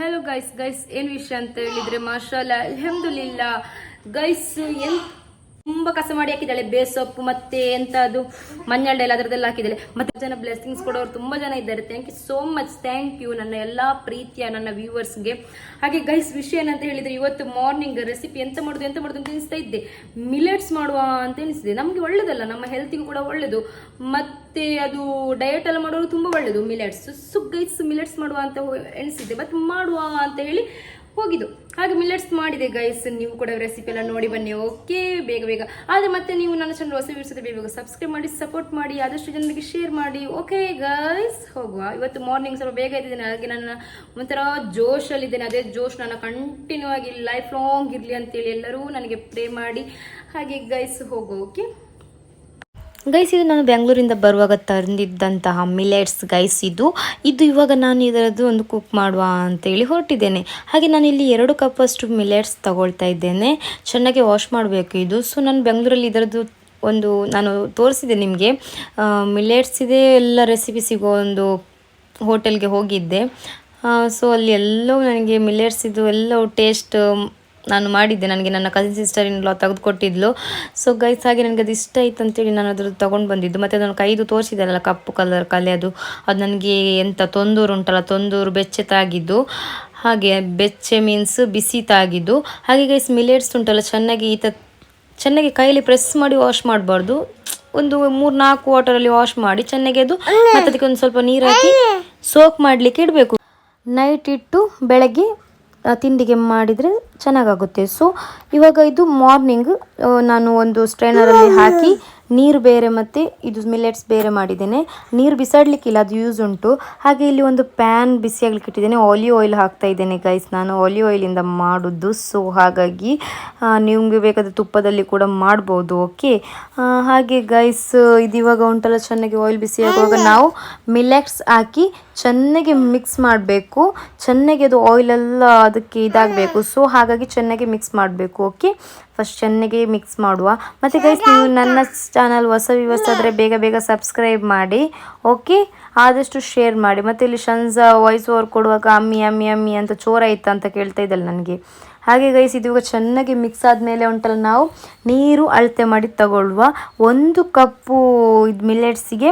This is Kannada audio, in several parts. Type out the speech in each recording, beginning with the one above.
ಹಲೋ ಗೈಸ್ ಗೈಸ್ ಏನು ವಿಷಯ ಅಂತ ಹೇಳಿದ್ರೆ ಮಾಷಾಲ ಅಲ್ಹಮ್ದುಲಿಲ್ಲ. ಗೈಸ್ ಎಂತ ತುಂಬಾ ಕಸ ಮಾಡಿ ಹಾಕಿದ್ದಾಳೆ ಬೇಸೊಪ್ಪು ಮತ್ತೆ ಎಂತ ಅದು ಮಣ್ಣೆಲ್ಲ ಅದರದೆಲ್ಲ ಹಾಕಿದ್ದಾಳೆ. ಮತ್ತೆ ಜನ ಬ್ಲೆಸ್ಸಿಂಗ್ಸ್ ಕೊಡೋರು ತುಂಬಾ ಜನ ಇದ್ದಾರೆ. Thank you so much thank you ನನ್ನ ಎಲ್ಲಾ ಪ್ರೀತಿಯ ನನ್ನ ವ್ಯೂವರ್ಸ್ಗೆ ಹಾಗೆ ಗೈಸ್ ವಿಷಯ ಏನಂತ ಹೇಳಿದ್ರೆ ಇವತ್ತು ಮಾರ್ನಿಂಗ್ ರೆಸಿಪಿ ಎಂತ ಮಾಡುದು ಎಂತ ಮಾಡುದು ಅಂತ ಎನಿಸ್ತಾ ಇದ್ದೆ. ಮಿಲೆಟ್ಸ್ ಮಾಡುವ ಅಂತ ಎನಿಸಿದೆ ನಮಗೆ ಒಳ್ಳೇದಲ್ಲ, ನಮ್ಮ ಹೆಲ್ತಿಗೂ ಕೂಡ ಒಳ್ಳೇದು. ಮತ್ತೆ ಅದು ಡಯಟ್ ಎಲ್ಲ ಮಾಡೋರು ತುಂಬಾ ಒಳ್ಳೇದು. ಮಿಲೆಟ್ಸ್ ಸೊ ಗೈಸ್ ಮಿಲೆಟ್ಸ್ ಮಾಡುವ ಅಂತ ಎನಿಸಿದ್ದೆ ಮತ್ತೆ ಮಾಡುವ ಅಂತ ಹೇಳಿ ಹೋಗಿದ್ದು. ಹಾಗೆ ಮಿಲ್ಲೆಟ್ಸ್ ಮಾಡಿದೆ ಗೈಸ್ ನೀವು ಕೂಡ ರೆಸಿಪಿ ಎಲ್ಲ ನೋಡಿ ಬನ್ನಿ. ಓಕೆ ಬೇಗ ಬೇಗ. ಆದರೆ ಮತ್ತೆ ನೀವು ನನ್ನ ಚಾನಲ್ ಹೊಸ ವೀಡಿಯೋಸ್ ಬೇಗ ಬೇಗ ಸಬ್ಸ್ಕ್ರೈಬ್ ಮಾಡಿ ಸಪೋರ್ಟ್ ಮಾಡಿ, ಆದಷ್ಟು ಜನರಿಗೆ ಶೇರ್ ಮಾಡಿ. ಓಕೆ ಗೈಸ್ ಹೋಗುವ. ಇವತ್ತು ಮಾರ್ನಿಂಗ್ ಸ್ವಲ್ಪ ಬೇಗ ಇದ್ದೇನೆ ಹಾಗೆ ನನ್ನ ಒಂಥರ ಜೋಶಲ್ಲಿದ್ದೇನೆ. ಅದೇ ಜೋಶ್ ನನ್ನ ಕಂಟಿನ್ಯೂ ಆಗಿ ಲೈಫ್ ಲಾಂಗ್ ಇರಲಿ ಅಂತೇಳಿ ಎಲ್ಲರೂ ನನಗೆ ಪ್ರೇ ಮಾಡಿ. ಹಾಗೆ ಗೈಸ್ ಹೋಗು ಓಕೆ ಗೈಸ್ ಇದು ನಾನು ಬೆಂಗಳೂರಿಂದ ಬರುವಾಗ ತಂದಿದ್ದಂತಹ ಮಿಲೆಟ್ಸ್ ಗೈಸ್ ಇದು. ಇದು ಇವಾಗ ನಾನು ಇದರದ್ದು ಒಂದು ಕುಕ್ ಮಾಡುವ ಅಂತೇಳಿ ಹೊರಟಿದ್ದೇನೆ. ಹಾಗೆ ನಾನು ಇಲ್ಲಿ ಎರಡು ಕಪ್ಪಷ್ಟು ಮಿಲೆಟ್ಸ್ ತಗೊಳ್ತಾ ಇದ್ದೇನೆ. ಚೆನ್ನಾಗಿ ವಾಶ್ ಮಾಡಬೇಕು ಇದು. ಸೊ ನಾನು ಬೆಂಗಳೂರಲ್ಲಿ ಇದರದ್ದು ಒಂದು ನಾನು ತೋರಿಸಿದೆ ನಿಮಗೆ. ಮಿಲೆಟ್ಸ್ ಇದೆ, ಎಲ್ಲ ರೆಸಿಪಿ ಸಿಗೋ ಒಂದು ಹೋಟೆಲ್ಗೆ ಹೋಗಿದ್ದೆ. ಸೊ ಅಲ್ಲಿ ಎಲ್ಲವೂ ನನಗೆ ಮಿಲೆಟ್ಸ್ ಇದು, ಎಲ್ಲವೂ ಟೇಸ್ಟ್ ನಾನು ಮಾಡಿದ್ದೆ. ನನಗೆ ನನ್ನ ಕಸಿನ್ ಸಿಸ್ಟರ್ ಇನ್ಲಾ ತೆಗೆದುಕೊಟ್ಟಿದ್ಲು. ಸೊ ಗೈಸ್ ಹಾಗೆ ನನಗೆ ಅದು ಇಷ್ಟ ಆಯ್ತು ಅಂತೇಳಿ ನಾನು ಅದ್ರದ್ದು ತೊಗೊಂಡು ಬಂದಿದ್ದು. ಮತ್ತು ಅದನ್ನು ಕೈದು ತೋರಿಸಿದಲ್ಲ ಕಪ್ಪು ಕಲರ್ ಕಲೆ ಅದು. ಅದು ನನಗೆ ಎಂತ ತೊಂದೂರು ಉಂಟಲ್ಲ ತೊಂದೂರು ಬೆಚ್ಚೆ ತಾಗಿದ್ದು. ಹಾಗೆ ಬೆಚ್ಚೆ ಮೀನ್ಸ್ ಬಿಸಿ ತಾಗಿದ್ದು. ಹಾಗೆ ಗೈಸ್ ಮಿಲೇಟ್ಸ್ ಉಂಟಲ್ಲ ಚೆನ್ನಾಗಿ ಈ ತ ಚೆನ್ನಾಗಿ ಕೈಯಲ್ಲಿ ಪ್ರೆಸ್ ಮಾಡಿ ವಾಶ್ ಮಾಡಬಾರ್ದು. ಒಂದು ಮೂರು ನಾಲ್ಕು ವಾಟರಲ್ಲಿ ವಾಶ್ ಮಾಡಿ ಚೆನ್ನಾಗಿ ಅದು ಮತ್ತೆ ಅದಕ್ಕೆ ಒಂದು ಸ್ವಲ್ಪ ನೀರು ಹಾಕಿ ಸೋಕ್ ಮಾಡಲಿಕ್ಕೆ ಇಡಬೇಕು. ನೈಟ್ ಇಟ್ಟು ಬೆಳಗ್ಗೆ ತಿಂಡಿಗೆ ಮಾಡಿದರೆ ಚೆನ್ನಾಗಾಗುತ್ತೆ. ಸೊ ಇವಾಗ ಇದು ಮಾರ್ನಿಂಗ್ ನಾನು ಒಂದು ಸ್ಟ್ರೈನರಲ್ಲಿ ಹಾಕಿ ನೀರು ಬೇರೆ ಮತ್ತು ಇದು ಮಿಲೆಟ್ಸ್ ಬೇರೆ ಮಾಡಿದ್ದೇನೆ. ನೀರು ಬಿಸಾಡಲಿಕ್ಕಿಲ್ಲ ಅದು ಯೂಸ್ ಉಂಟು. ಹಾಗೆ ಇಲ್ಲಿ ಒಂದು ಪ್ಯಾನ್ ಬಿಸಿ ಆಗ್ಲಿಕ್ಕೆ ಇಟ್ಟಿದ್ದೇನೆ. ಆಲಿವ್ ಆಯಿಲ್ ಹಾಕ್ತಾ ಇದ್ದೇನೆ ಗೈಸ್ ನಾನು ಆಲಿವ್ ಆಯಿಲಿಂದ ಮಾಡೋದು. ಸೊ ಹಾಗಾಗಿ ನಿಮಗೆ ಬೇಕಾದ ತುಪ್ಪದಲ್ಲಿ ಕೂಡ ಮಾಡ್ಬೋದು. ಓಕೆ ಹಾಗೆ ಗೈಸ್ ಇದು ಇವಾಗ ಉಂಟಲ್ಲ ಚೆನ್ನಾಗಿ ಆಯಿಲ್ ಬಿಸಿ ಆಗುವಾಗ ನಾವು ಮಿಲೆಟ್ಸ್ ಹಾಕಿ ಚೆನ್ನಾಗಿ ಮಿಕ್ಸ್ ಮಾಡಬೇಕು. ಚೆನ್ನಾಗಿ ಅದು ಆಯಿಲೆಲ್ಲ ಅದಕ್ಕೆ ಇದಾಗಬೇಕು. ಸೊ ಹಾಗಾಗಿ ಚೆನ್ನಾಗಿ ಮಿಕ್ಸ್ ಮಾಡಬೇಕು ಓಕೆ ಫಸ್ಟ್ ಚೆನ್ನಾಗಿ ಮಿಕ್ಸ್ ಮಾಡುವ. ಮತ್ತು ಗೈಸ್ ನೀವು ನನ್ನ ಚಾನಲ್ ಹೊಸ ವ್ಯೂವರ್ಸ್ ಆದರೆ ಬೇಗ ಬೇಗ ಸಬ್ಸ್ಕ್ರೈಬ್ ಮಾಡಿ ಓಕೆ ಆದಷ್ಟು ಶೇರ್ ಮಾಡಿ. ಮತ್ತು ಇಲ್ಲಿ ಶನ್ಸ ವಾಯ್ಸ್ ಓವರ್ ಕೊಡುವಾಗ ಅಮ್ಮಿ ಅಮ್ಮಿ ಅಮ್ಮಿ ಅಂತ ಚೋರ ಇತ್ತ ಅಂತ ಕೇಳ್ತಾ ಇದ್ದಲ್ಲ ನನಗೆ. ಹಾಗೆ ಗೈಸ್ ಇದು ಇವಾಗ ಚೆನ್ನಾಗಿ ಮಿಕ್ಸ್ ಆದಮೇಲೆ ಉಂಟಲ್ಲ ನಾವು ನೀರು ಅಳತೆ ಮಾಡಿ ತಗೊಳ್ಳುವ. ಒಂದು ಕಪ್ಪು ಇದು ಮಿಲೆಟ್ಸಿಗೆ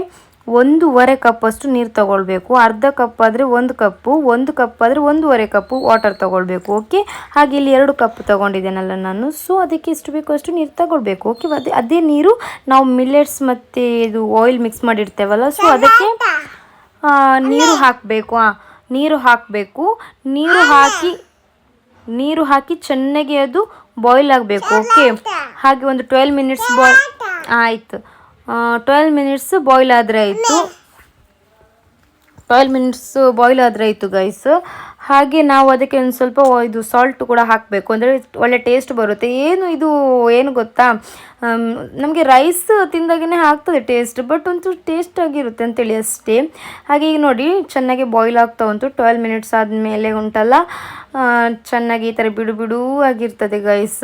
ಒಂದೂವರೆ ಕಪ್ಪಷ್ಟು ನೀರು ತಗೊಳ್ಬೇಕು. ಅರ್ಧ ಕಪ್ ಆದರೆ ಒಂದು ಕಪ್ಪು ಒಂದು ಕಪ್ ಆದರೆ ಒಂದೂವರೆ ಕಪ್ಪು ವಾಟರ್ ತಗೊಳ್ಬೇಕು ಓಕೆ ಹಾಗೆ ಇಲ್ಲಿ ಎರಡು ಕಪ್ ತೊಗೊಂಡಿದ್ದೇನಲ್ಲ ನಾನು. ಸೊ ಅದಕ್ಕೆ ಎಷ್ಟು ಬೇಕೋ ಅಷ್ಟು ನೀರು ತಗೊಳ್ಬೇಕು ಓಕೆ ಅದೇ ಅದೇ ನೀರು ನಾವು ಮಿಲ್ಲೆಟ್ಸ್ ಮತ್ತು ಇದು ಆಯಿಲ್ ಮಿಕ್ಸ್ ಮಾಡಿರ್ತೇವಲ್ಲ ಸೊ ಅದಕ್ಕೆ ನೀರು ಹಾಕಬೇಕು ನೀರು ಹಾಕಬೇಕು. ನೀರು ಹಾಕಿ ನೀರು ಹಾಕಿ ಚೆನ್ನಾಗಿ ಅದು ಬಾಯ್ಲ್ ಆಗಬೇಕು ಓಕೆ ಹಾಗೆ ಒಂದು ಟ್ವೆಲ್ ಮಿನಿಟ್ಸ್ ಬಾಯ್ ಆಯಿತು. ಟ್ವೆಲ್ ಮಿನಿಟ್ಸ್ ಬಾಯ್ಲ್ ಆದರೆ ಆಯಿತು. ಟ್ವೆಲ್ ಮಿನಿಟ್ಸ್ ಬಾಯ್ಲ್ ಆದರೆ ಆಯಿತು ಗೈಸ್ ಹಾಗೆ ನಾವು ಅದಕ್ಕೆ ಒಂದು ಸ್ವಲ್ಪ ಇದು ಸಾಲ್ಟ್ ಕೂಡ ಹಾಕಬೇಕು. ಅಂದರೆ ಒಳ್ಳೆ ಟೇಸ್ಟ್ ಬರುತ್ತೆ. ಏನು ಇದು, ಏನು ಗೊತ್ತಾ? ನಮಗೆ ರೈಸ್ ತಿಂದಾಗೇ ಆಗ್ತದೆ ಟೇಸ್ಟ್ ಬಟ್ ಒಂದು ಟೇಸ್ಟ್ ಆಗಿರುತ್ತೆ ಅಂತೇಳಿ ಅಷ್ಟೇ. ಹಾಗೆ ಈಗ ನೋಡಿ ಚೆನ್ನಾಗಿ ಬಾಯ್ಲ್ ಆಗ್ತಾ ಉಂಟು. ಟ್ವೆಲ್ ಮಿನಿಟ್ಸ್ ಆದಮೇಲೆ ಉಂಟಲ್ಲ? ಚೆನ್ನಾಗಿ ಈ ಥರ ಬಿಡು ಬಿಡು ಆಗಿರ್ತದೆ ಗೈಸ್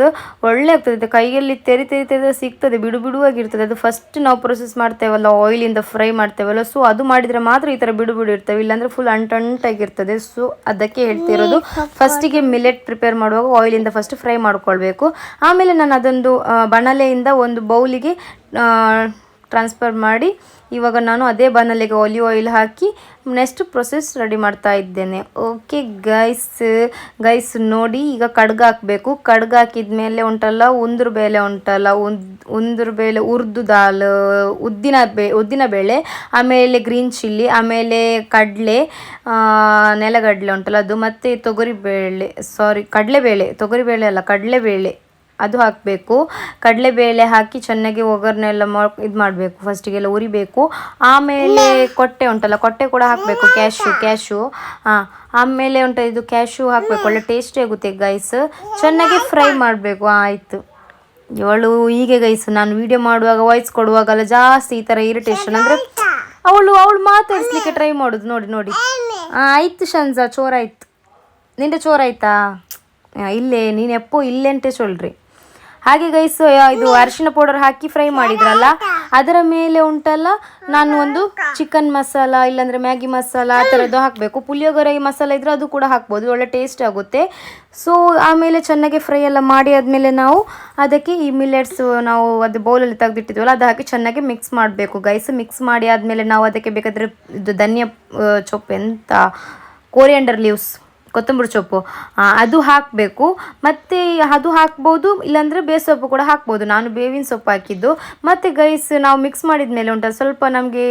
ಒಳ್ಳೆ ಆಗ್ತದೆ. ಕೈಯಲ್ಲಿ ತೆರಿ ತೆರಿ ತೆರೆದ ಸಿಗ್ತದೆ. ಬಿಡು ಬಿಡುವಾಗಿರ್ತದೆ ಅದು ಫಸ್ಟ್ ನಾವು ಪ್ರೊಸೆಸ್ ಮಾಡ್ತೇವಲ್ಲ ಆಯಿಲಿಂದ ಫ್ರೈ ಮಾಡ್ತೇವಲ್ಲ ಸೊ ಅದು ಮಾಡಿದರೆ ಮಾತ್ರ ಈ ಥರ ಬಿಡು ಬಿಡು ಇರ್ತವೆ. ಇಲ್ಲಾಂದರೆ ಫುಲ್ ಅಂಟಂಟಾಗಿರ್ತದೆ ಸೊ ಅದಕ್ಕೆ ಹೇಳ್ತಿರೋದು ಫಸ್ಟಿಗೆ ಮಿಲೆಟ್ ಪ್ರಿಪೇರ್ ಮಾಡುವಾಗ ಆಯಿಲಿಂದ ಫಸ್ಟ್ ಫ್ರೈ ಮಾಡ್ಕೊಳ್ಬೇಕು. ಆಮೇಲೆ ನಾನು ಅದೊಂದು ಆ, ಬಾಣಲೆಯಿಂದ ಒಂದು ಬೌಲಿಗೆ ಟ್ರಾನ್ಸ್ಫರ್ ಮಾಡಿ ಇವಾಗ ನಾನು ಅದೇ ಬಾಣಲೆಗೆ ಆಲಿವ್ ಆಯಿಲ್ ಹಾಕಿ ನೆಕ್ಸ್ಟ್ ಪ್ರೊಸೆಸ್ ರೆಡಿ ಮಾಡ್ತಾ ಇದ್ದೇನೆ. ಓಕೆ ಗೈಸ್ ಗೈಸ್ ನೋಡಿ ಈಗ ಕಡ್ಗ ಹಾಕಬೇಕು. ಕಡ್ಗೆ ಹಾಕಿದ ಮೇಲೆ ಉಂಟಲ್ಲ, ಉಂದ್ರ ಬೇಳೆ ಉಂಟಲ್ಲ, ಉದ್, ಉಂದ್ರ ಬೇಳೆ, ಉರ್ದು ದಾಲ್, ಉದ್ದಿನ ಬೇ, ಉದ್ದಿನ ಬೇಳೆ, ಆಮೇಲೆ ಗ್ರೀನ್ ಚಿಲ್ಲಿ ಆಮೇಲೆ ಕಡಲೆ ನೆಲಗಡಲೆ ಉಂಟಲ್ಲ ಅದು, ಮತ್ತು ತೊಗರಿಬೇಳೆ ಸಾರಿ ಕಡಲೆಬೇಳೆ, ತೊಗರಿಬೇಳೆ ಅಲ್ಲ, ಕಡಲೆಬೇಳೆ. ಅದು ಹಾಕಬೇಕು. ಕಡಲೆಬೇಳೆ ಹಾಕಿ ಚೆನ್ನಾಗಿ ಒಗ್ಗರಣೆ ಎಲ್ಲ ಮಾ ಇದು ಮಾಡಬೇಕು. ಫಸ್ಟಿಗೆಲ್ಲ ಉರಿಬೇಕು. ಆಮೇಲೆ ಕೊಟ್ಟೆ ಉಂಟಲ್ಲ ಕೊಟ್ಟೆ ಕೂಡ ಹಾಕಬೇಕು. ಕ್ಯಾಶು ಕ್ಯಾಶು ಹಾಂ ಆಮೇಲೆ ಉಂಟ ಇದು ಕ್ಯಾಶು ಹಾಕಬೇಕು. ಒಳ್ಳೆ ಟೇಸ್ಟಿ ಆಗುತ್ತೆ ಗೈಸ್ ಚೆನ್ನಾಗಿ ಫ್ರೈ ಮಾಡಬೇಕು. ಆಯಿತು. ಇವಳು ಹೀಗೆ ಗೈಸ್ ನಾನು ವಿಡಿಯೋ ಮಾಡುವಾಗ ವಾಯ್ಸ್ ಕೊಡುವಾಗಲ್ಲ ಜಾಸ್ತಿ ಈ ಥರ ಇರಿಟೇಷನ್ ಅಂದರೆ ಅವಳು ಅವಳು ಮಾತಾಡಿಸ್ಲಿಕ್ಕೆ ಟ್ರೈ ಮಾಡೋದು. ನೋಡಿ ನೋಡಿ. ಹಾಂ ಆಯಿತು ಶಂಜಾ ಚೋರಾಯ್ತು. ನಿಂದೆ ಚೋರಾಯ್ತಾ? ಇಲ್ಲೇ ನೀನು ಎಪ್ಪೋ ಇಲ್ಲೇಂಟೆ ಚೊಲ್ರಿ. ಹಾಗೆ ಗೈಸ್ ಇದು ಅರಿಶಿನ ಪೌಡರ್ ಹಾಕಿ ಫ್ರೈ ಮಾಡಿದ್ರಲ್ಲ ಅದರ ಮೇಲೆ ಉಂಟಲ್ಲ ನಾನು ಒಂದು ಚಿಕನ್ ಮಸಾಲ ಇಲ್ಲಾಂದ್ರೆ ಮ್ಯಾಗಿ ಮಸಾಲ ಆ ಥರದ್ದು ಹಾಕಬೇಕು. ಪುಳಿಯೋಗರೆ ಮಸಾಲ ಇದ್ರೆ ಅದು ಕೂಡ ಹಾಕ್ಬೋದು ಒಳ್ಳೆ ಟೇಸ್ಟ್ ಆಗುತ್ತೆ. ಸೊ ಆಮೇಲೆ ಚೆನ್ನಾಗಿ ಫ್ರೈ ಎಲ್ಲ ಮಾಡಿ ಆದಮೇಲೆ ನಾವು ಅದಕ್ಕೆ ಈ ಮಿಲೆಟ್ಸ್ ನಾವು ಅದು ಬೌಲಲ್ಲಿ ತೆಗೆದಿಟ್ಟಿದ್ವಲ್ಲ ಅದು ಹಾಕಿ ಚೆನ್ನಾಗಿ ಮಿಕ್ಸ್ ಮಾಡಬೇಕು ಗೈಸ್ ಮಿಕ್ಸ್ ಮಾಡಿ ಆದಮೇಲೆ ನಾವು ಅದಕ್ಕೆ ಬೇಕಾದರೆ ಇದು ಧನಿಯಾ ಚೊಪ್ಪೆ ಅಂತ ಎಂತ? ಕೋರಿಯಂಡರ್ ಲೀವ್ಸ್ ಕೊತ್ತಂಬರಿ ಸೊಪ್ಪು. ಅದು ಹಾಕಬೇಕು. ಮತ್ತು ಅದು ಹಾಕ್ಬೋದು, ಇಲ್ಲಾಂದರೆ ಬೇಸೊಪ್ಪು ಕೂಡ ಹಾಕ್ಬೋದು. ನಾನು ಬೇವಿನ ಸೊಪ್ಪು ಹಾಕಿದ್ದು. ಮತ್ತು ಗೈಸ್, ನಾವು ಮಿಕ್ಸ್ ಮಾಡಿದ ಮೇಲೆ ಉಂಟು ಸ್ವಲ್ಪ ನಮಗೆ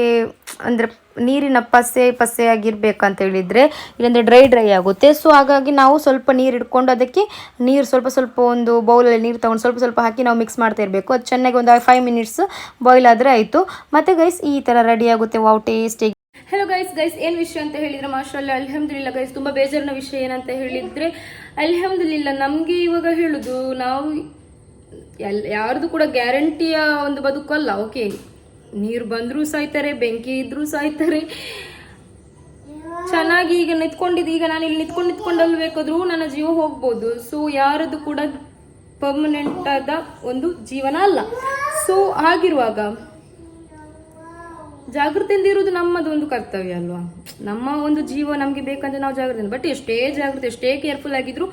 ಅಂದರೆ ನೀರಿನ ಪಸೆ ಪಸೆ ಆಗಿರ್ಬೇಕಂತ ಹೇಳಿದರೆ, ಇಲ್ಲಾಂದರೆ ಡ್ರೈ ಡ್ರೈ ಆಗುತ್ತೆ. ಸೊ ಹಾಗಾಗಿ ನಾವು ಸ್ವಲ್ಪ ನೀರು ಇಟ್ಕೊಂಡು ಅದಕ್ಕೆ ನೀರು ಸ್ವಲ್ಪ ಸ್ವಲ್ಪ ಒಂದು ಬೌಲಲ್ಲಿ ನೀರು ತೊಗೊಂಡು ಸ್ವಲ್ಪ ಸ್ವಲ್ಪ ಹಾಕಿ ನಾವು ಮಿಕ್ಸ್ ಮಾಡ್ತಾ ಇರಬೇಕು. ಅದು ಚೆನ್ನಾಗಿ ಒಂದು ಫೈವ್ ಮಿನಿಟ್ಸ್ ಬಾಯ್ಲ್ ಆದರೆ ಆಯಿತು. ಮತ್ತು ಗೈಸ್, ಈ ಥರ ರೆಡಿ ಆಗುತ್ತೆ. Wow tasty hello guys guys ಏನ್ ವಿಷಯ ಅಂತ ಹೇಳಿದ್ರೆ ಮಾಷಲ್ಲ ಅಲ್ಹಮ್ದುಲಿಲ್ಲ ಗೈಸ್ ತುಂಬಾ ಬೇಜಾರಿನ ವಿಷಯ ಏನಂತ ಹೇಳಿದ್ರೆ, ಅಲ್ಹಮ್ದುಲಿಲ್ಲ, ನಮ್ಗೆ ಇವಾಗ ಹೇಳುದು, ನಾವು ಯಾರ್ದು ಕೂಡ ಗ್ಯಾರಂಟಿಯ ಒಂದು ಬದುಕಲ್ಲ ಓಕೆ ನೀರು ಬಂದ್ರೂ ಸಾಯ್ತಾರೆ, ಬೆಂಕಿ ಇದ್ರೂ ಸಾಯ್ತಾರೆ. ಚೆನ್ನಾಗಿ ಈಗ ನಿತ್ಕೊಂಡಿದ್ದು ಈಗ ನಾನು ಇಲ್ಲಿ ನಿಂತ್ಕೊಂಡು ನಿಂತ್ಕೊಂಡಲ್ಲಿ ಬೇಕಾದ್ರೂ ನನ್ನ ಜೀವ ಹೋಗ್ಬೋದು. ಸೊ ಯಾರದು ಕೂಡ ಪರ್ಮನೆಂಟ್ ಆದ ಒಂದು ಜೀವನ ಅಲ್ಲ. ಸೊ ಹಾಗಿರುವಾಗ ಜಾಗೃತಿಯಿಂದ ಇರುವುದು ನಮ್ಮದು ಒಂದು ಕರ್ತವ್ಯ ಅಲ್ವಾ? ನಮ್ಮ ಒಂದು ಜೀವ ನಮಗೆ ಬೇಕಂದ್ರೆ ನಾವು ಜಾಗೃತಿ ಬಟ್ ಎಷ್ಟೇ ಜಾಗೃತಿ, ಎಷ್ಟೇ ಕೇರ್ಫುಲ್ ಆಗಿದ್ರು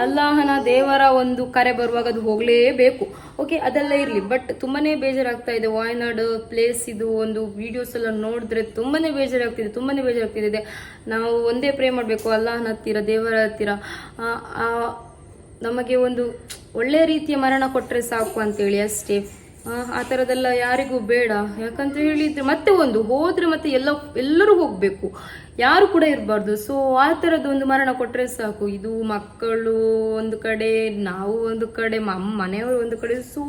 ಅಲ್ಲಾಹನ ದೇವರ ಒಂದು ಕರೆ ಬರುವಾಗ ಅದು ಹೋಗಲೇಬೇಕು. ಓಕೆ ಅದೆಲ್ಲ ಇರಲಿ ಬಟ್ ತುಂಬಾನೇ ಬೇಜಾರಾಗ್ತಾ ಇದೆ. ವಾಯ್ನಾಡ್ ಪ್ಲೇಸ್ ಇದು ಒಂದು ವಿಡಿಯೋಸ್ ಎಲ್ಲ ನೋಡಿದ್ರೆ ತುಂಬಾ ಬೇಜಾರಾಗ್ತಿದೆ, ತುಂಬಾನೇ ಬೇಜಾರಾಗ್ತಿದೆ. ನಾವು ಒಂದೇ ಪ್ರೇ ಮಾಡಬೇಕು, ಅಲ್ಲಾಹನ ಹತ್ತಿರ, ದೇವರ ಹತ್ತಿರ. ನಮಗೆ ಒಂದು ಒಳ್ಳೆ ರೀತಿಯ ಮರಣ ಕೊಟ್ಟರೆ ಸಾಕು ಅಂತೇಳಿ ಅಷ್ಟೇ. ಆ, ಥರದೆಲ್ಲ ಯಾರಿಗೂ ಬೇಡ. ಯಾಕಂತ ಹೇಳಿದ್ರೆ ಮತ್ತೆ ಒಂದು ಹೋದ್ರೆ ಮತ್ತೆ ಎಲ್ಲ ಎಲ್ಲರೂ ಹೋಗ್ಬೇಕು. ಯಾರು ಕೂಡ ಇರಬಾರ್ದು. ಸೊ ಆ ತರದ ಒಂದು ಮರಣ ಕೊಟ್ಟರೆ ಸಾಕು. ಇದು ಮಕ್ಕಳು ಒಂದು ಕಡೆ ನಾವು ಒಂದು ಕಡೆ ಮನೆಯವರು ಒಂದು ಕಡೆ. ಸೊ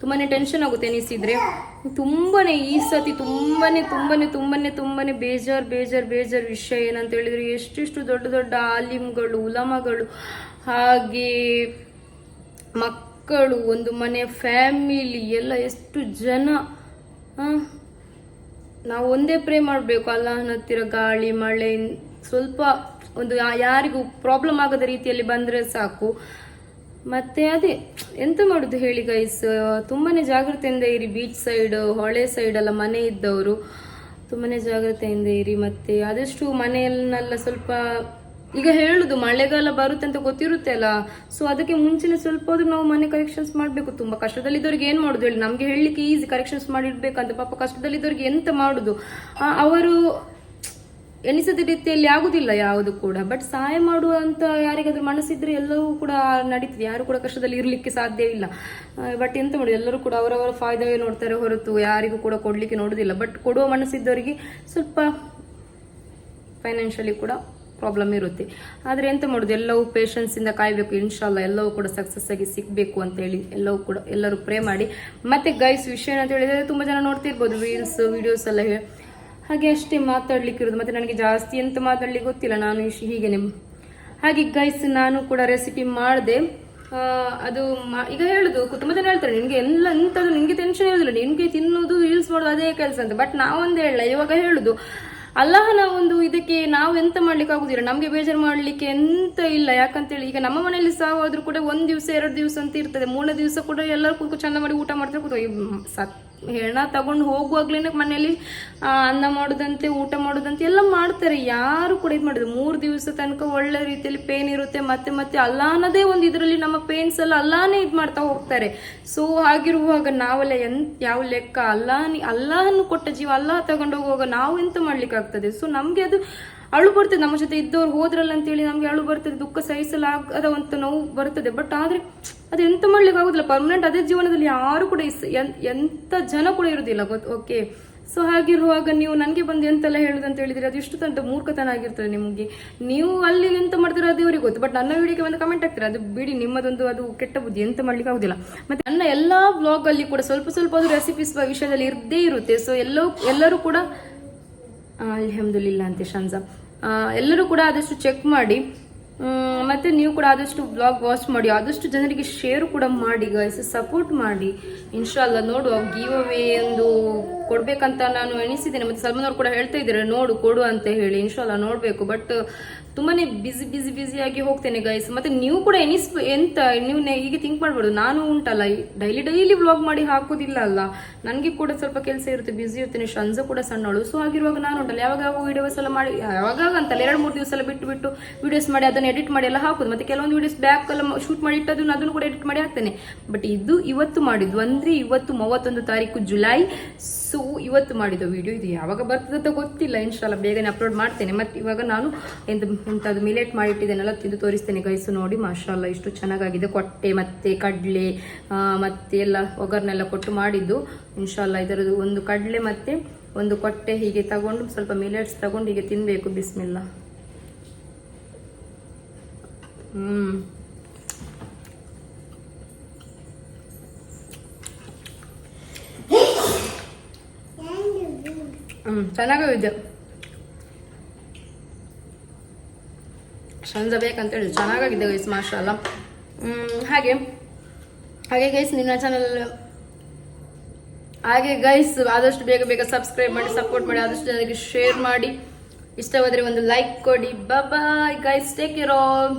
ತುಂಬಾನೇ ಟೆನ್ಷನ್ ಆಗುತ್ತೆ ಅನಿಸಿದ್ರೆ. ತುಂಬಾನೇ ಈ ಸತಿ ತುಂಬಾನೇ ತುಂಬಾನೇ ತುಂಬಾನೇ ತುಂಬಾನೇ ಬೇಜಾರ್ ಬೇಜಾರ್ ಬೇಜಾರ್ ವಿಷಯ ಏನಂತ ಹೇಳಿದ್ರೆ ಎಷ್ಟೆಷ್ಟು ದೊಡ್ಡ ದೊಡ್ಡ ಆಲಿಮ್ಗಳು ಉಲಮಗಳು ಹಾಗೆ ಮಕ್ಕಳು, ಒಂದು ಮನೆ, ಫ್ಯಾಮಿಲಿ, ಎಲ್ಲ ಎಷ್ಟು ಜನ ನಾವು ಒಂದೇ ಪ್ರೇ ಮಾಡಬೇಕು ಅಲ್ಲಹನ ಹತ್ತಿರ ಗಾಳಿ, ಮಳೆ, ಸ್ವಲ್ಪ ಒಂದು ಯಾರಿಗೂ ಪ್ರಾಬ್ಲಮ್ ಆಗದ ರೀತಿಯಲ್ಲಿ ಬಂದರೆ ಸಾಕು. ಮತ್ತೆ ಅದೇ, ಎಂತ ಮಾಡುದು ಹೇಳಿ ಗೈಸ್ ತುಂಬಾನೇ ಜಾಗ್ರತೆಯಿಂದ ಇರಿ ಬೀಚ್ ಸೈಡ್ ಹೊಳೆ ಸೈಡ್ ಎಲ್ಲ ಮನೆ ಇದ್ದವರು. ತುಂಬಾನೇ ಜಾಗ್ರತೆಯಿಂದ ಇರಿ, ಮತ್ತೆ ಆದಷ್ಟು ಮನೆಯಲ್ಲ ಸ್ವಲ್ಪ ಈಗ ಹೇಳುದು, ಮಳೆಗಾಲ ಬರುತ್ತೆ ಅಂತ ಗೊತ್ತಿರುತ್ತೆ ಅಲ್ಲ? ಸೊ ಅದಕ್ಕೆ ಮುಂಚೆನೆ ಸ್ವಲ್ಪ ಆದ್ರೂ ನಾವು ಮನೆ ಕರೆಕ್ಷನ್ಸ್ ಮಾಡಬೇಕು. ತುಂಬಾ ಕಷ್ಟದಲ್ಲಿದ್ದವ್ರಿಗೆ ಏನ್ ಮಾಡುದು ಹೇಳಿ? ನಮ್ಗೆ ಹೇಳಲಿಕ್ಕೆ ಈಸಿ ಕರೆಕ್ಷನ್ಸ್ ಮಾಡಿಡ್ಬೇಕಂತ. ಪಾಪ ಕಷ್ಟದಲ್ಲಿದ್ದವ್ರಿಗೆ ಎಂತ ಮಾಡುದು? ಅವರು ಎಣಿಸದ ರೀತಿಯಲ್ಲಿ ಆಗುದಿಲ್ಲ ಯಾವುದು ಕೂಡ. ಬಟ್ ಸಹಾಯ ಮಾಡುವಂತ ಯಾರಿಗಾದ್ರೂ ಮನಸ್ಸಿದ್ರೆ ಎಲ್ಲವೂ ಕೂಡ ನಡೀತದೆ. ಯಾರು ಕೂಡ ಕಷ್ಟದಲ್ಲಿ ಇರ್ಲಿಕ್ಕೆ ಸಾಧ್ಯ ಇಲ್ಲ. ಬಟ್ ಎಂತ ಮಾಡುದು? ಎಲ್ಲರೂ ಕೂಡ ಅವರವರ ಫಾಯ್ದವೇ ನೋಡ್ತಾರೆ ಹೊರತು. ಯಾರಿಗೂ ಕೂಡ ಕೊಡ್ಲಿಕ್ಕೆ ನೋಡುದಿಲ್ಲ. ಬಟ್ ಕೊಡುವ ಮನಸ್ಸಿದ್ದವರಿಗೆ ಸ್ವಲ್ಪ ಫೈನಾನ್ಷಿಯಲಿ ಕೂಡ ಪ್ರಾಬ್ಲಮ್ ಇರುತ್ತೆ. ಆದರೆ ಎಂತ ಮಾಡೋದು? ಎಲ್ಲವೂ ಪೇಷನ್ಸಿಂದ ಕಾಯಬೇಕು. ಇನ್ಶಾಲ್ಲ ಎಲ್ಲವೂ ಕೂಡ ಸಕ್ಸಸ್ ಆಗಿ ಸಿಗಬೇಕು ಅಂತ ಹೇಳಿ ಎಲ್ಲವೂ ಕೂಡ ಎಲ್ಲರೂ ಪ್ರೇ ಮಾಡಿ. ಮತ್ತೆ ಗೈಸ್ ವಿಷಯ ಅಂತ ಹೇಳಿದ್ರೆ ತುಂಬ ಜನ ನೋಡ್ತಿರ್ಬೋದು ರೀಲ್ಸ್ ವಿಡಿಯೋಸ್ ಎಲ್ಲ ಹಾಗೆ ಅಷ್ಟೇ ಮಾತಾಡ್ಲಿಕ್ಕೆ ಇರೋದು. ಮತ್ತೆ ನನಗೆ ಜಾಸ್ತಿ ಎಂತ ಮಾತಾಡ್ಲಿಕ್ಕೆ ಗೊತ್ತಿಲ್ಲ. ನಾನು ಹೀಗೆ ನಿಮ್ಮ ಹಾಗೆ ಗೈಸ್ ನಾನು ಕೂಡ ರೆಸಿಪಿ ಮಾಡಿದೆ. ಅದು ಈಗ ಹೇಳುದು ತುಂಬ ಜನ ಹೇಳ್ತಾರೆ ನಿಮಗೆ ಎಲ್ಲ ಎಂಥದ್ದು ನಿಮಗೆ ಟೆನ್ಷನ್ ಇರೋದಿಲ್ಲ. ನಿನ್ಗೆ ತಿನ್ನೋದು ರೀಲ್ಸ್ ಮಾಡೋದು ಅದೇ ಕೆಲಸ ಅಂತ. ಬಟ್ ನಾವೊಂದು ಹೇಳಲ್ಲ. ಇವಾಗ ಹೇಳುದು ಅಲ್ಲಹನ ಒಂದು ಇದಕ್ಕೆ ನಾವು ಎಂತ ಮಾಡ್ಲಿಕ್ಕೆ ಆಗುದಿಲ್ಲ. ನಮ್ಗೆ ಬೇಜಾರು ಮಾಡ್ಲಿಕ್ಕೆ ಎಂತ ಇಲ್ಲ. ಯಾಕಂತೇಳಿ ಈಗ ನಮ್ಮ ಮನೆಯಲ್ಲಿ ಸಹ ಆದ್ರೂ ಕೂಡ ಒಂದ್ ದಿವಸ, ಎರಡು ದಿವಸ ಅಂತ ಇರ್ತದೆ. ಮೂರನೇ ದಿವಸ ಕೂಡ ಎಲ್ಲರೂ ಕೂತ್ಕೊಂಡು ಚಂದ ಮಾಡಿ ಊಟ ಮಾಡ್ತಾರೆ ಕೂತ್ಕೊ- ಸತ್ ಹೆಣ ತಗೊಂಡು ಹೋಗುವಾಗ್ಲೇನೆ ಮನೆಯಲ್ಲಿ ಅನ್ನ ಮಾಡೋದಂತೆ, ಊಟ ಮಾಡೋದಂತೆ ಎಲ್ಲ ಮಾಡ್ತಾರೆ. ಯಾರು ಕೂಡ ಇದು ಮಾಡಿದ್ರು ಮೂರು ದಿವಸ ತನಕ ಒಳ್ಳೆ ರೀತಿಯಲ್ಲಿ ಪೇನ್ ಇರುತ್ತೆ, ಮತ್ತೆ ಮತ್ತೆ ಅಲ್ಲಾನದೇ ಒಂದು ಇದರಲ್ಲಿ ನಮ್ಮ ಪೇನ್ಸ್ ಎಲ್ಲ ಅಲ್ಲಾನೇ ಇದು ಮಾಡ್ತಾ ಹೋಗ್ತಾರೆ. ಸೊ ಹಾಗಿರುವಾಗ ನಾವೆಲ್ಲ ಎಂತ, ಯಾವ ಲೆಕ್ಕ? ಅಲ್ಲಾನಿ ಅಲ್ಲಾನು ಕೊಟ್ಟ ಜೀವ ಅಲ್ಲ ತಗೊಂಡೋಗುವಾಗ ನಾವು ಎಂತ ಮಾಡ್ಲಿಕ್ಕೆ ಆಗ್ತದೆ ಸೊ ನಮ್ಗೆ ಅದು ಅಳು ಬರ್ತದೆ, ನಮ್ಮ ಜೊತೆ ಇದ್ದವ್ರು ಹೋದ್ರಲ್ಲ ಅಂತೇಳಿ ನಮ್ಗೆ ಅಳು ಬರ್ತದೆ, ದುಃಖ ಸಹಿಸಲಾಗದ ಒಂದು ನೋವು ಬರ್ತದೆ. ಬಟ್ ಆದ್ರೆ ಅದು ಎಂತ ಮಾಡ್ಲಿಕ್ಕೆ ಆಗುದಿಲ್ಲ ಪರ್ಮನೆಂಟ್ ಅದೇ ಜೀವನದಲ್ಲಿ ಯಾರು ಕೂಡ ಎಂತ ಜನ ಕೂಡ ಇರುದಿಲ್ಲ ಗೊತ್ತು ಓಕೆ ಸೊ ಹಾಗಿರುವಾಗ ನೀವು ನನಗೆ ಬಂದು ಎಂತೆಲ್ಲ ಹೇಳುದು ಅಂತ ಹೇಳಿದ್ರೆ ಅದು ಇಷ್ಟು ತಂಟ ಮೂರ್ಖತನ ಆಗಿರ್ತದೆ ನಿಮಗೆ. ನೀವು ಅಲ್ಲಿ ಎಂತ ಮಾಡ್ತೀರೋ ಅದು ಗೊತ್ತು ಬಟ್ ನನ್ನ ವಿಡಿಯೋಗೆ ಒಂದು ಕಮೆಂಟ್ ಆಗ್ತಾರೆ ಅದು ಬಿಡಿ, ನಿಮ್ಮದೊಂದು ಅದು ಕೆಟ್ಟ ಬುದ್ಧಿ, ಎಂತ ಮಾಡ್ಲಿಕ್ಕೆ ಆಗುದಿಲ್ಲ. ಮತ್ತೆ ನನ್ನ ಎಲ್ಲಾ ಬ್ಲಾಗ್ ಅಲ್ಲಿ ಕೂಡ ಸ್ವಲ್ಪ ಸ್ವಲ್ಪ ಅದು ರೆಸಿಪೀಸ್ ವಿಷಯದಲ್ಲಿ ಇರದೇ ಇರುತ್ತೆ. ಸೊ ಎಲ್ಲೋ ಎಲ್ಲರೂ ಕೂಡ ಅಲ್ಹಮ್ದುಲಿಲ್ಲ ಅಂತೆ ಶಂಜಾ ಎಲ್ಲರೂ ಕೂಡ ಆದಷ್ಟು ಚೆಕ್ ಮಾಡಿ. ಮತ್ತೆ ನೀವು ಕೂಡ ಆದಷ್ಟು ಬ್ಲಾಗ್ ವಾಚ್ ಮಾಡಿ. ಆದಷ್ಟು ಜನರಿಗೆ ಶೇರ್ ಕೂಡ ಮಾಡಿ ಗೈಸ್ ಸಪೋರ್ಟ್ ಮಾಡಿ. ಇನ್ಶಾಲ್ಲ ನೋಡುವ ಗೀವ್ ಅವೇ ಒಂದು ಕೊಡ್ಬೇಕಂತ ನಾನು ಎಣಿಸಿದ್ದೇನೆ. ಮತ್ತೆ ಸಲ್ಮಾನ್ ಅವ್ರು ಕೂಡ ಹೇಳ್ತಾ ಇದ್ದಾರೆ, ನೋಡು, ಕೊಡು ಅಂತ ಹೇಳಿ. ಇನ್ಶಾಲ್ಲ ನೋಡಬೇಕು. ಬಟ್ ತುಂಬಾನೇ ಬಿಸಿ ಬಿಸಿ ಆಗಿ ಹೋಗ್ತೇನೆ ಗೈಸ್ ಮತ್ತೆ ನೀವು ಕೂಡ ಎನಿಸ್ ಎಂತ, ನೀವು ಈಗ ಥಿಂಕ್ ಮಾಡ್ಬಾರ್ದು. ನಾನು ಉಂಟಲ್ಲ ಡೈಲಿ ಡೈಲಿ ವ್ಲಾಗ್ ಮಾಡಿ ಹಾಕೋದಿಲ್ಲ ಅಲ್ಲ. ನನಗೆ ಕೂಡ ಸ್ವಲ್ಪ ಕೆಲಸ ಇರುತ್ತೆ ಬ್ಯುಸಿ ಇರ್ತೇನೆ. ಶಂಜ ಕೂಡ ಸಣ್ಣವಳು. ಸೊ ಆಗಿರುವಾಗ ನಾನು ಉಂಟಲ್ಲ. ಯಾವಾಗ ವೀಡಿಯೋಸ್ ಎಲ್ಲ ಮಾಡಿ, ಯಾವಾಗ ಅಂತಲ್ಲ, ಎರಡು, ಮೂರು ದಿವಸ ಎಲ್ಲ ಬಿಟ್ಟು ಬಿಟ್ಟು ವೀಡಿಯೋಸ್ ಮಾಡಿ, ಅದನ್ನು ಎಡಿಟ್ ಮಾಡಿ ಎಲ್ಲ ಹಾಕೋದು. ಮತ್ತೆ ಕೆಲವೊಂದು ವೀಡಿಯೋಸ್ ಬ್ಯಾಕ್ ಎಲ್ಲ ಶೂಟ್ ಮಾಡಿ ಇಟ್ಟದನ್ನು ಅದನ್ನು ಕೂಡ ಎಡಿಟ್ ಮಾಡಿ ಹಾಕ್ತೇನೆ. ಬಟ್ ಇದು ಇವತ್ತು ಮಾಡಿದ್ದು, ಅಂದ್ರೆ ಇವತ್ತು ಮೂವತ್ತೊಂದು ತಾರೀಕು ಜುಲೈ. ಸೊ ಇವತ್ತು ಮಾಡಿದ ವಿಡಿಯೋ ಇದು ಯಾವಾಗ ಬರ್ತದೆ ಗೊತ್ತಿಲ್ಲ. ಇನ್ಶಾಲ್ಲ ಬೇಗನೆ ಅಪ್ಲೋಡ್ ಮಾಡ್ತೇನೆ. ಮತ್ತೆ ಇವಾಗ ನಾನು ಎಂತ ಎಂಥದ್ದು ಮಿಲೇಟ್ ಮಾಡಿಟ್ಟಿದ್ದೇನೆಲ್ಲ ತಿಂದು ತೋರಿಸ್ತೇನೆ ಗೈಸು ನೋಡಿ, ಮಾಶಾಲ್ಲ, ಇಷ್ಟು ಚೆನ್ನಾಗಾಗಿದೆ. ಕೊಟ್ಟೆ ಮತ್ತೆ, ಕಡಲೆ ಮತ್ತೆ ಎಲ್ಲ ಒಗ್ಗರ್ನೆಲ್ಲ ಕೊಟ್ಟು ಮಾಡಿದ್ದು. ಇನ್ಶಾಲ್ಲ, ಇದರದ್ದು ಒಂದು ಕಡಲೆ ಮತ್ತೆ ಒಂದು ಕೊಟ್ಟೆ ಹೀಗೆ ತಗೊಂಡು, ಸ್ವಲ್ಪ ಮಿಲೆಟ್ಸ್ ತಗೊಂಡು ಹೀಗೆ ತಿನ್ಬೇಕು, ಬಿಸ್ಮಿಲ್ಲ. ಹ್ಮ್. ಹ್ಮ್ ಚೆನ್ನಾಗಿದೆ ಸಂಜೆ ಬೇಕಂತ ಹೇಳಿ ಚೆನ್ನಾಗಾಗಿದೆ ಗೈಸ್ ಮಾಶಾಲ್ಲ ಹ್ಮ್, ಹಾಗೆ. ಹಾಗೆ ಗೈಸ್ ನಿನ್ನ ಚಾನಲ್ ಹಾಗೆ ಗೈಸ್ ಆದಷ್ಟು ಬೇಗ ಬೇಗ ಸಬ್ಸ್ಕ್ರೈಬ್ ಮಾಡಿ ಸಪೋರ್ಟ್ ಮಾಡಿ, ಆದಷ್ಟು ಜನರಿಗೆ ಶೇರ್ ಮಾಡಿ. ಇಷ್ಟವಾದರೆ ಒಂದು ಲೈಕ್ ಕೊಡಿ. Bye guys take care all